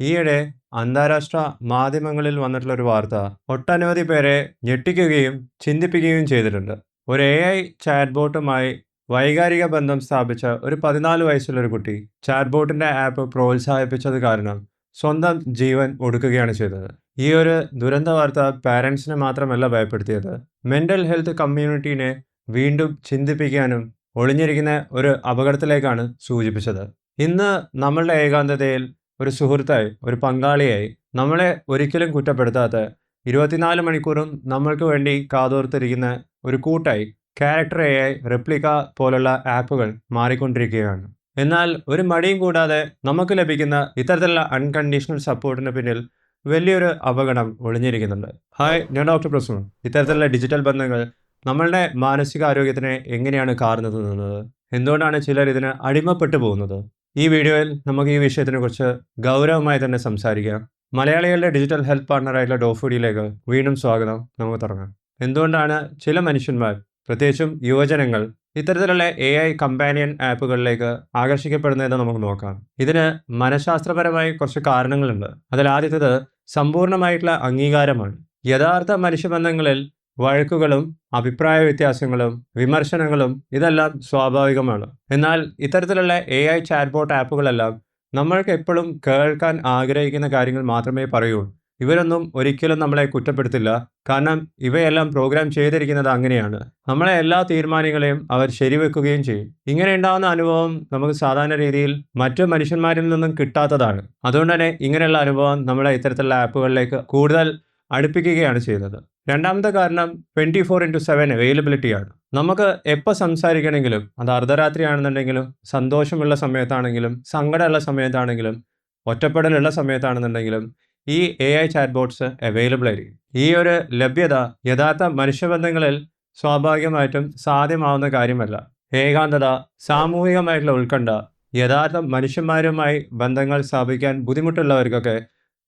ഈയിടെ അന്താരാഷ്ട്ര മാധ്യമങ്ങളിൽ വന്നിട്ടുള്ള ഒരു വാർത്ത ഒട്ടനവധി പേരെ ഞെട്ടിക്കുകയും ചിന്തിപ്പിക്കുകയും ചെയ്തിട്ടുണ്ട്. ഒരു എ ഐ ചാറ്റ്ബോട്ടുമായി വൈകാരിക ബന്ധം സ്ഥാപിച്ച ഒരു പതിനാല് വയസ്സുള്ള ഒരു കുട്ടി ചാറ്റ്ബോട്ടിന്റെ ആപ്പ് പ്രോത്സാഹിപ്പിച്ചത് കാരണം സ്വന്തം ജീവൻ ഒടുക്കുകയാണ് ചെയ്തത്. ഈ ഒരു ദുരന്ത വാർത്ത പാരൻസിനെ മാത്രമല്ല ഭയപ്പെടുത്തിയത്. മെന്റൽ ഹെൽത്ത് കമ്മ്യൂണിറ്റീനെ വീണ്ടും ചിന്തിപ്പിക്കാനും ഒളിഞ്ഞിരിക്കുന്ന ഒരു അപകടത്തിലേക്കാണ് സൂചിപ്പിച്ചത്. ഇന്ന് നമ്മളുടെ ഏകാന്തതയിൽ ഒരു സുഹൃത്തായി ഒരു പങ്കാളിയായി നമ്മളെ ഒരിക്കലും കുറ്റപ്പെടുത്താത്ത ഇരുപത്തിനാല് മണിക്കൂറും നമ്മൾക്ക് വേണ്ടി കാതോർത്തിരിക്കുന്ന ഒരു കൂട്ടായി ക്യാരക്ടർ എ ഐ റെപ്ലിക്ക പോലുള്ള ആപ്പുകൾ മാറിക്കൊണ്ടിരിക്കുകയാണ്. എന്നാൽ ഒരു മടിയും കൂടാതെ നമുക്ക് ലഭിക്കുന്ന ഇത്തരത്തിലുള്ള അൺകണ്ടീഷണൽ സപ്പോർട്ടിന് പിന്നിൽ വലിയൊരു അപകടം ഒളിഞ്ഞിരിക്കുന്നുണ്ട്. ഹായ് ഞാൻ ഡോക്ടർ പ്രസൂൺ. ഇത്തരത്തിലുള്ള ഡിജിറ്റൽ ബന്ധങ്ങൾ നമ്മളുടെ മാനസികാരോഗ്യത്തിനെ എങ്ങനെയാണ് കാർന്നു തിന്നുന്നത്? എന്തുകൊണ്ടാണ് ചിലർ ഇതിന് അടിമപ്പെട്ടു പോകുന്നത്? ഈ വീഡിയോയിൽ നമുക്ക് ഈ വിഷയത്തിനെ കുറിച്ച് ഗൗരവമായി തന്നെ സംസാരിക്കാം. മലയാളികളുടെ ഡിജിറ്റൽ ഹെൽത്ത് പാർട്ണറായിട്ടുള്ള ഡോഫുഡിയിലേക്ക് വീണ്ടും സ്വാഗതം. നമുക്ക് തുടങ്ങാം. എന്തുകൊണ്ടാണ് ചില മനുഷ്യന്മാർ പ്രത്യേകിച്ചും യുവജനങ്ങൾ ഇത്തരത്തിലുള്ള എ ഐ കമ്പാനിയൻ ആപ്പുകളിലേക്ക് ആകർഷിക്കപ്പെടുന്നതെന്ന് നമുക്ക് നോക്കാം. ഇതിന് മനഃശാസ്ത്രപരമായി കുറച്ച് കാരണങ്ങളുണ്ട്. അതിൽ ആദ്യത്തേത് സമ്പൂർണമായിട്ടുള്ള അംഗീകാരമാണ്. യഥാർത്ഥ മനുഷ്യബന്ധങ്ങളിൽ വഴക്കുകളും അഭിപ്രായ വ്യത്യാസങ്ങളും വിമർശനങ്ങളും ഇതെല്ലാം സ്വാഭാവികമാണ്. എന്നാൽ ഇത്തരത്തിലുള്ള എ ഐ ചാറ്റ്ബോട്ട് ആപ്പുകളെല്ലാം നമ്മൾക്ക് എപ്പോഴും കേൾക്കാൻ ആഗ്രഹിക്കുന്ന കാര്യങ്ങൾ മാത്രമേ പറയൂ. ഇവരൊന്നും ഒരിക്കലും നമ്മളെ കുറ്റപ്പെടുത്തില്ല. കാരണം ഇവയെല്ലാം പ്രോഗ്രാം ചെയ്തിരിക്കുന്നത് അങ്ങനെയാണ്. നമ്മളെ എല്ലാ തീരുമാനങ്ങളെയും അവർ ശരിവെക്കുകയും ചെയ്യും. ഇങ്ങനെ ഉണ്ടാകുന്ന അനുഭവം നമുക്ക് സാധാരണ രീതിയിൽ മറ്റു മനുഷ്യന്മാരിൽ നിന്നും കിട്ടാത്തതാണ്. അതുകൊണ്ട് തന്നെ ഇങ്ങനെയുള്ള അനുഭവം നമ്മളെ ഇത്തരത്തിലുള്ള ആപ്പുകളിലേക്ക് കൂടുതൽ അടുപ്പിക്കുകയാണ് ചെയ്യുന്നത്. രണ്ടാമത്തെ കാരണം ട്വന്റി ഫോർ ഇന്റു സെവൻ അവൈലബിലിറ്റിയാണ് നമുക്ക് എപ്പോൾ സംസാരിക്കണമെങ്കിലും അത് അർദ്ധരാത്രി ആണെന്നുണ്ടെങ്കിലും സന്തോഷമുള്ള സമയത്താണെങ്കിലും സങ്കടമുള്ള സമയത്താണെങ്കിലും ഒറ്റപ്പെടലുള്ള സമയത്താണെന്നുണ്ടെങ്കിലും ഈ A I chat bots available ആയിരിക്കും. ഈ ഒരു ലഭ്യത യഥാർത്ഥ മനുഷ്യബന്ധങ്ങളിൽ സ്വാഭാവികമായിട്ടും സാധ്യമാവുന്ന കാര്യമല്ല. ഏകാന്തത സാമൂഹികമായിട്ടുള്ള ഉത്കണ്ഠ യഥാർത്ഥ മനുഷ്യന്മാരുമായി ബന്ധങ്ങൾ സ്ഥാപിക്കാൻ ബുദ്ധിമുട്ടുള്ളവർക്കൊക്കെ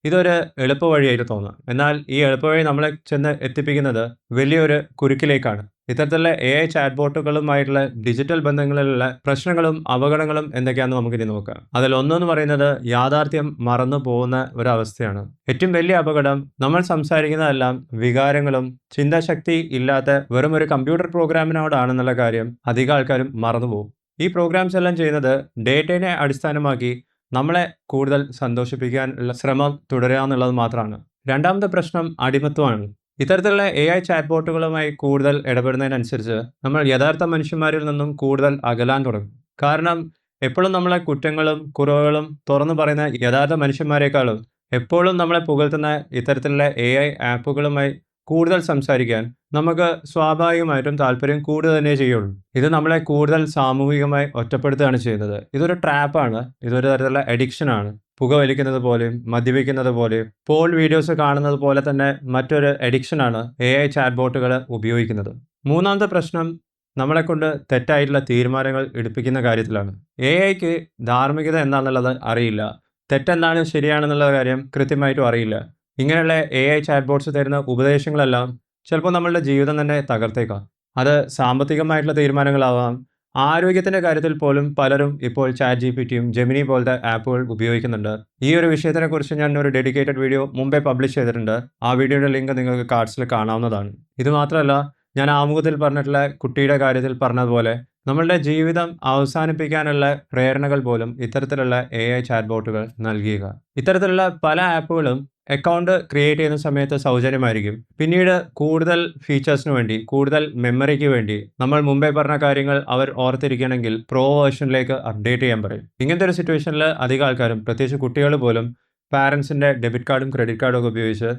ഇതൊരു എളുപ്പ വഴിയായിട്ട് തോന്നാം. എന്നാൽ ഈ എളുപ്പവഴി നമ്മളെ ചെന്ന് എത്തിപ്പിക്കുന്നത് വലിയൊരു കുരുക്കിലേക്കാണ്. ഇത്തരത്തിലുള്ള എ ഐ ചാറ്റ് ബോട്ടുകളുമായിട്ടുള്ള ഡിജിറ്റൽ ബന്ധങ്ങളിലുള്ള പ്രശ്നങ്ങളും അപകടങ്ങളും എന്തൊക്കെയാണെന്ന് നമുക്കിനി നോക്കാം. അതിൽ ഒന്നെന്ന് പറയുന്നത് യാഥാർത്ഥ്യം മറന്നു പോകുന്ന ഒരവസ്ഥയാണ്. ഏറ്റവും വലിയ അപകടം നമ്മൾ സംസാരിക്കുന്നതെല്ലാം വികാരങ്ങളും ചിന്താശക്തി ഇല്ലാത്ത വെറും ഒരു കമ്പ്യൂട്ടർ പ്രോഗ്രാമിനോടാണെന്നുള്ള കാര്യം അധികം ആൾക്കാരും മറന്നുപോകും ഈ പ്രോഗ്രാംസ് എല്ലാം ചെയ്യുന്നത് ഡേറ്റയെ അടിസ്ഥാനമാക്കി നമ്മളെ കൂടുതൽ സന്തോഷിപ്പിക്കാനുള്ള ശ്രമം തുടരുക എന്നുള്ളത് മാത്രമാണ്. രണ്ടാമത്തെ പ്രശ്നം അടിമത്വമാണ്. ഇത്തരത്തിലുള്ള എ ഐ ചാറ്റ്ബോട്ടുകളുമായി കൂടുതൽ ഇടപെടുന്നതിനനുസരിച്ച് നമ്മൾ യഥാർത്ഥ മനുഷ്യന്മാരിൽ നിന്നും കൂടുതൽ അകലാൻ തുടങ്ങും. കാരണം എപ്പോഴും നമ്മളെ കുറ്റങ്ങളും കുറവുകളും തുറന്നു പറയുന്ന യഥാർത്ഥ മനുഷ്യന്മാരെക്കാളും എപ്പോഴും നമ്മളെ പുകഴ്ത്തുന്ന ഇത്തരത്തിലുള്ള എ ഐ ആപ്പുകളുമായി കൂടുതൽ സംസാരിക്കാൻ നമുക്ക് സ്വാഭാവികമായിട്ടും താല്പര്യം കൂടുതൽ തന്നെ ചെയ്യുള്ളൂ. ഇത് നമ്മളെ കൂടുതൽ സാമൂഹികമായി ഒറ്റപ്പെടുത്തുകയാണ് ചെയ്യുന്നത്. ഇതൊരു ട്രാപ്പാണ് ഇതൊരു തരത്തിലുള്ള അഡിക്ഷനാണ് പുക വലിക്കുന്നത് പോലെയും മദ്യപിക്കുന്നത് പോലെയും പോൾ വീഡിയോസ് കാണുന്നത് പോലെ തന്നെ മറ്റൊരു അഡിക്ഷനാണ് എ ഐ ചാറ്റ് ബോട്ടുകൾ ഉപയോഗിക്കുന്നത്. മൂന്നാമത്തെ പ്രശ്നം നമ്മളെക്കൊണ്ട് തെറ്റായിട്ടുള്ള തീരുമാനങ്ങൾ എടുപ്പിക്കുന്ന കാര്യത്തിലാണ്. എ ഐക്ക് ധാർമ്മികത എന്താണെന്നുള്ളത് അറിയില്ല. തെറ്റെന്താണ് ശരിയാണെന്നുള്ള കാര്യം കൃത്യമായിട്ടും അറിയില്ല. ഇങ്ങനെയുള്ള എ ഐ ചാറ്റ് തരുന്ന ഉപദേശങ്ങളെല്ലാം ചിലപ്പോൾ നമ്മളുടെ ജീവിതം തന്നെ തകർത്തേക്കാം. അത് സാമ്പത്തികമായിട്ടുള്ള തീരുമാനങ്ങളാവാം. ആരോഗ്യത്തിന്റെ കാര്യത്തിൽ പോലും പലരും ഇപ്പോൾ ചാറ്റ് ജി പി ടിയും ജെമിനി പോലത്തെ ആപ്പുകൾ ഉപയോഗിക്കുന്നുണ്ട്. ഈ ഒരു വിഷയത്തിനെക്കുറിച്ച് ഞാൻ ഒരു ഡെഡിക്കേറ്റഡ് വീഡിയോ മുമ്പേ പബ്ലിഷ് ചെയ്തിട്ടുണ്ട്. ആ വീഡിയോയുടെ ലിങ്ക് നിങ്ങൾക്ക് കാർഡ്സിൽ കാണാവുന്നതാണ്. ഇത് മാത്രമല്ല ഞാൻ ആമുഖത്തിൽ പറഞ്ഞിട്ടുള്ള കുട്ടിയുടെ കാര്യത്തിൽ പറഞ്ഞതുപോലെ നമ്മളുടെ ജീവിതം അവസാനിപ്പിക്കാനുള്ള പ്രേരണകൾ പോലും ഇത്തരത്തിലുള്ള എ ഐ ചാറ്റ്ബോട്ടുകൾ നൽകിയുക ഇത്തരത്തിലുള്ള പല ആപ്പുകളും അക്കൗണ്ട് ക്രിയേറ്റ് ചെയ്യുന്ന സമയത്ത് സൗജന്യമായിരിക്കും. പിന്നീട് കൂടുതൽ ഫീച്ചേഴ്സിന് വേണ്ടി കൂടുതൽ മെമ്മറിക്ക് വേണ്ടി നമ്മൾ മുമ്പേ പറഞ്ഞ കാര്യങ്ങൾ അവർ ഓർത്തിരിക്കണമെങ്കിൽ പ്രോ വേർഷനിലേക്ക് അപ്ഡേറ്റ് ചെയ്യാൻ പറയും. ഇങ്ങനത്തെ ഒരു സിറ്റുവേഷനിൽ അധികം ആൾക്കാരും പ്രത്യേകിച്ച് കുട്ടികൾ പോലും പാരൻസിന്റെ ഡെബിറ്റ് കാർഡും ക്രെഡിറ്റ് കാർഡും ഒക്കെ ഉപയോഗിച്ച്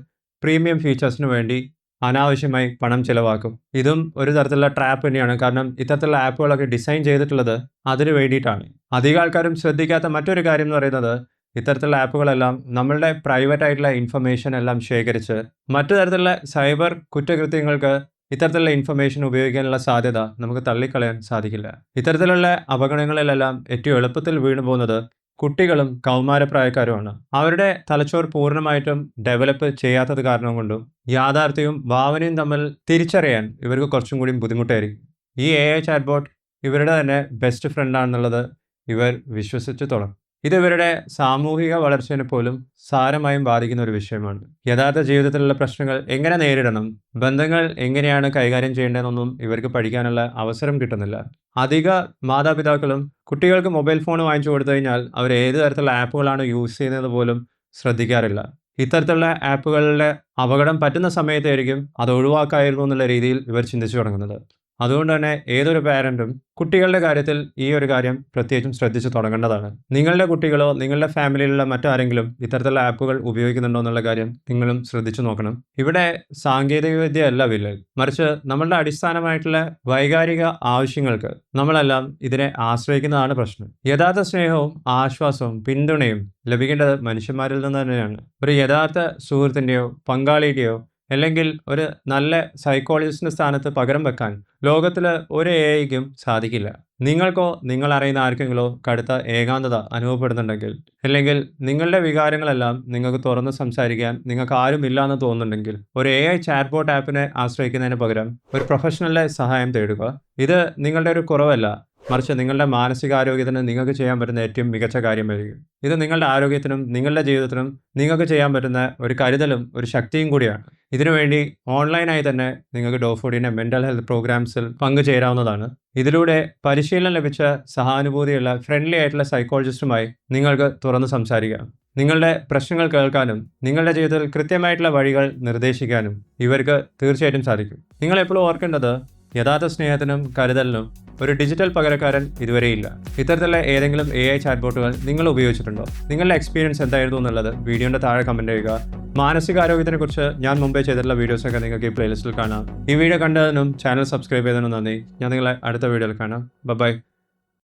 പ്രീമിയം ഫീച്ചേഴ്സിന് വേണ്ടി അനാവശ്യമായി പണം ചിലവാക്കും. ഇതും ഒരു തരത്തിലുള്ള ട്രാപ്പ് തന്നെയാണ്. കാരണം ഇത്തരത്തിലുള്ള ആപ്പുകളൊക്കെ ഡിസൈൻ ചെയ്തിട്ടുള്ളത് അതിന് വേണ്ടിയിട്ടാണ്. അധികം ആൾക്കാരും ശ്രദ്ധിക്കാത്ത മറ്റൊരു കാര്യം എന്ന് പറയുന്നത് ഇത്തരത്തിലുള്ള ആപ്പുകളെല്ലാം നമ്മളുടെ പ്രൈവറ്റ് ആയിട്ടുള്ള ഇൻഫർമേഷൻ എല്ലാം ശേഖരിച്ച് മറ്റു തരത്തിലുള്ള സൈബർ കുറ്റകൃത്യങ്ങൾക്ക് ഇത്തരത്തിലുള്ള ഇൻഫർമേഷൻ ഉപയോഗിക്കാനുള്ള സാധ്യത നമുക്ക് തള്ളിക്കളയാൻ സാധിക്കില്ല. ഇത്തരത്തിലുള്ള അപകടങ്ങളിലെല്ലാം ഏറ്റവും എളുപ്പത്തിൽ വീണു പോകുന്നത് കുട്ടികളും കൗമാരപ്രായക്കാരുമാണ്. അവരുടെ തലച്ചോർ പൂർണമായിട്ടും ഡെവലപ്പ് ചെയ്യാത്തത് കാരണം കൊണ്ടും യാഥാർത്ഥ്യവും ഭാവനയും തമ്മിൽ തിരിച്ചറിയാൻ ഇവർക്ക് കുറച്ചും കൂടി ബുദ്ധിമുട്ടായിരിക്കും. ഈ എ ഐ ചാറ്റ്ബോട്ട് ഇവരുടെ തന്നെ ബെസ്റ്റ് ഫ്രണ്ടാണെന്നുള്ളത് ഇവർ വിശ്വസിച്ച് തുടങ്ങും. ഇത് ഇവരുടെ സാമൂഹിക വളർച്ചയെ പോലും സാരമായും ബാധിക്കുന്ന ഒരു വിഷയമാണ്. യഥാർത്ഥ ജീവിതത്തിലുള്ള പ്രശ്നങ്ങൾ എങ്ങനെ നേരിടണം? ബന്ധങ്ങൾ എങ്ങനെയാണ് കൈകാര്യം ചെയ്യേണ്ടതെന്നൊന്നും ഇവർക്ക് പഠിക്കാനുള്ള അവസരം കിട്ടുന്നില്ല. അധിക മാതാപിതാക്കളും കുട്ടികൾക്ക് മൊബൈൽ ഫോൺ വാങ്ങിച്ചു കൊടുത്തു കഴിഞ്ഞാൽ അവർ ഏത് തരത്തിലുള്ള ആപ്പുകളാണ് യൂസ് ചെയ്യുന്നത് പോലും ശ്രദ്ധിക്കാറില്ല. ഇത്തരത്തിലുള്ള ആപ്പുകളുടെ അപകടം പറ്റുന്ന സമയത്തായിരിക്കും അത് ഒഴിവാക്കായിരുന്നു എന്നുള്ള രീതിയിൽ ഇവർ ചിന്തിച്ചു തുടങ്ങുന്നത്. അതുകൊണ്ട് തന്നെ ഏതൊരു പാരന്റും കുട്ടികളുടെ കാര്യത്തിൽ ഈ ഒരു കാര്യം പ്രത്യേകിച്ചും ശ്രദ്ധിച്ചു തുടങ്ങേണ്ടതാണ്. നിങ്ങളുടെ കുട്ടികളോ നിങ്ങളുടെ ഫാമിലിയിലുള്ള മറ്റാരെങ്കിലും ഇത്തരത്തിലുള്ള ആപ്പുകൾ ഉപയോഗിക്കുന്നുണ്ടോ എന്നുള്ള കാര്യം നിങ്ങളും ശ്രദ്ധിച്ചു നോക്കണം. ഇവിടെ സാങ്കേതികവിദ്യ അല്ല വില്ലൽ മറിച്ച് നമ്മളുടെ അടിസ്ഥാനമായിട്ടുള്ള വൈകാരിക ആവശ്യങ്ങൾക്ക് നമ്മളെല്ലാം ഇതിനെ ആശ്രയിക്കുന്നതാണ് പ്രശ്നം. യഥാർത്ഥ സ്നേഹവും ആശ്വാസവും പിന്തുണയും ലഭിക്കേണ്ടത് മനുഷ്യന്മാരിൽ നിന്ന് തന്നെയാണ്. ഒരു യഥാർത്ഥ സുഹൃത്തിന്റെയോ പങ്കാളിയുടെയോ അല്ലെങ്കിൽ ഒരു നല്ല സൈക്കോളജിസ്റ്റിന്റെ സ്ഥാനത്ത് പകരം വെക്കാൻ ലോകത്തിൽ ഒരു എ ഐക്കും സാധിക്കില്ല. നിങ്ങൾക്കോ നിങ്ങൾ അറിയുന്ന ആർക്കെങ്കിലോ കടുത്ത ഏകാന്തത അനുഭവപ്പെടുന്നുണ്ടെങ്കിൽ അല്ലെങ്കിൽ നിങ്ങളുടെ വികാരങ്ങളെല്ലാം നിങ്ങൾക്ക് തുറന്ന് സംസാരിക്കാൻ നിങ്ങൾക്ക് ആരും ഇല്ലാന്ന് തോന്നുന്നുണ്ടെങ്കിൽ ഒരു എ ഐ ചാറ്റ്ബോട്ട് ആപ്പിനെ ആശ്രയിക്കുന്നതിന് പകരം ഒരു പ്രൊഫഷണലിലെ സഹായം തേടുക. ഇത് നിങ്ങളുടെ ഒരു കുറവല്ല. മറിച്ച് നിങ്ങളുടെ മാനസികാരോഗ്യത്തിന് നിങ്ങൾക്ക് ചെയ്യാൻ പറ്റുന്ന ഏറ്റവും മികച്ച കാര്യമായിരിക്കും. ഇത് നിങ്ങളുടെ ആരോഗ്യത്തിനും നിങ്ങളുടെ ജീവിതത്തിനും നിങ്ങൾക്ക് ചെയ്യാൻ പറ്റുന്ന ഒരു കരുതലും ഒരു ശക്തിയും കൂടിയാണ്. ഇതിനുവേണ്ടി ഓൺലൈനായി തന്നെ നിങ്ങൾക്ക് ഡോഫോഡിന്റെ മെന്റൽ ഹെൽത്ത് പ്രോഗ്രാംസിൽ പങ്കുചേരാവുന്നതാണ്. ഇതിലൂടെ പരിശീലനം ലഭിച്ച സഹാനുഭൂതിയുള്ള ഫ്രണ്ട്ലി ആയിട്ടുള്ള സൈക്കോളജിസ്റ്റുമായി നിങ്ങൾക്ക് തുറന്ന് സംസാരിക്കാം. നിങ്ങളുടെ പ്രശ്നങ്ങൾ കേൾക്കാനും നിങ്ങളുടെ ജീവിതത്തിൽ കൃത്യമായിട്ടുള്ള വഴികൾ നിർദ്ദേശിക്കാനും ഇവർക്ക് തീർച്ചയായിട്ടും സാധിക്കും. നിങ്ങൾ എപ്പോഴും ഓർക്കേണ്ടത് യഥാർത്ഥ സ്നേഹത്തിനും കരുതലിനും ഒരു ഡിജിറ്റൽ പകരക്കാരൻ ഇതുവരെ ഇല്ല. ഇത്തരത്തിലുള്ള ഏതെങ്കിലും എ ഐ ചാറ്റ്ബോട്ടുകൾ നിങ്ങൾ ഉപയോഗിച്ചിട്ടുണ്ടോ? നിങ്ങളുടെ എക്സ്പീരിയൻസ് എന്തായിരുന്നു എന്നുള്ളത് വീഡിയോന്റെ താഴെ കമന്റ് ചെയ്യുക. മാനസികാരോഗ്യത്തിനെ കുറിച്ച് ഞാൻ മുമ്പേ ചെയ്തിട്ടുള്ള വീഡിയോസൊക്കെ നിങ്ങൾക്ക് ഈ പ്ലേലിസ്റ്റിൽ കാണാം. ഈ വീഡിയോ കണ്ടതിനും ചാനൽ സബ്സ്ക്രൈബ് ചെയ്തതിനും നന്ദി. ഞാൻ നിങ്ങളെ അടുത്ത വീഡിയോയിൽ കാണാം. ബൈ